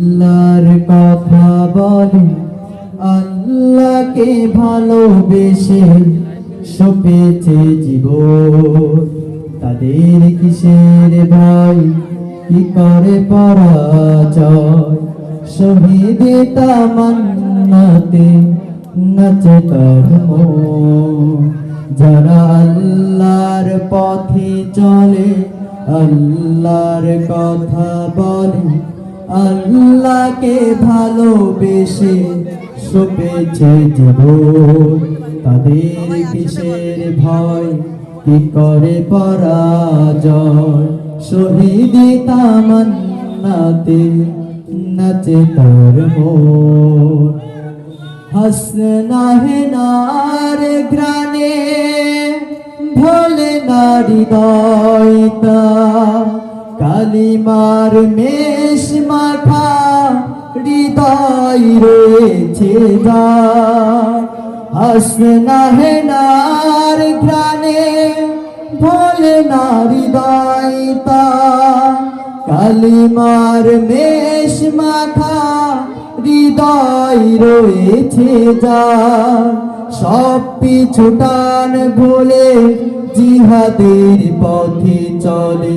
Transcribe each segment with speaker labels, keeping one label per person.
Speaker 1: আল্লাহর কথা বলে, আল্লাহকে ভালোবেসে সপেছে জীবন। তাদের কিসের ভয়? কি করে পরাজয়? শহীদ তামান্নাতে নাচে তার। যারা আল্লাহর পথে চলে, আল্লাহর কথা বলে আল্লাহকে ভালোবেসে সপেছে জীবন তাদের কিসের ভয় কি করে পরাজয়? শহীদ তামান্নাতে নাচে তার মন। হাসনা হে নার গ্রানে, ভোলে নারী দয়তা কালিমার মেষ মাথা হৃদয় রয়েছে যা। হাসনা হে নার গ্রানে ভোলে নারী দয়তা কালিমার মেষ মাথা হৃদয় রয়েছে যার সব পিছুটান ভুলে জিহাদের পথে চলে।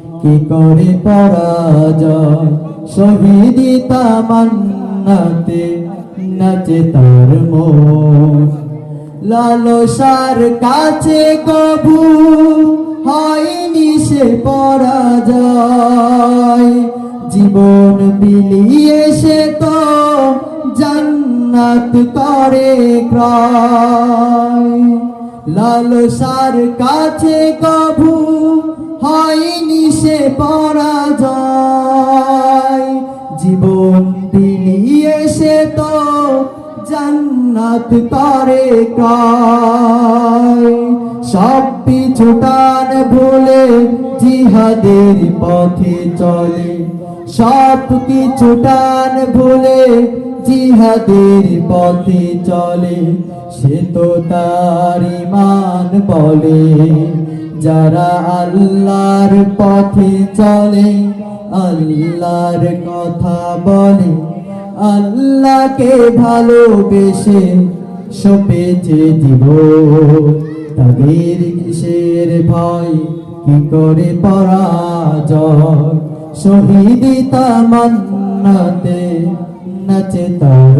Speaker 1: কি করে পরাজয়? শহীদি তামান্নাতে নাচে তার লালসার কাছে কবু হয়নি সে পরাজয়। জীবন বিলিয়ে সে তো জান্নাত করে ক্রয়। লালসার কাছে কবু হয়নি সে পরাজয়। জীবন বিলিয়ে সে তো জান্নাত করে সব পিছুটান ভুলে জিহাদের পথে চলে। সব কিছুটান ভুলে জিহাদের পথে চলে। সে তো তার ইমান বলে। যারা আল্লাহর পথে চলে, আল্লাহর কথা বলে, আল্লাহকে ভালোবেসে সপেছে জীব তাদের কিসের ভয়? কি করে পরাজয়? শহীদ তামান্নাতে নাচে তার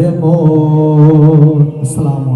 Speaker 1: আসসালামু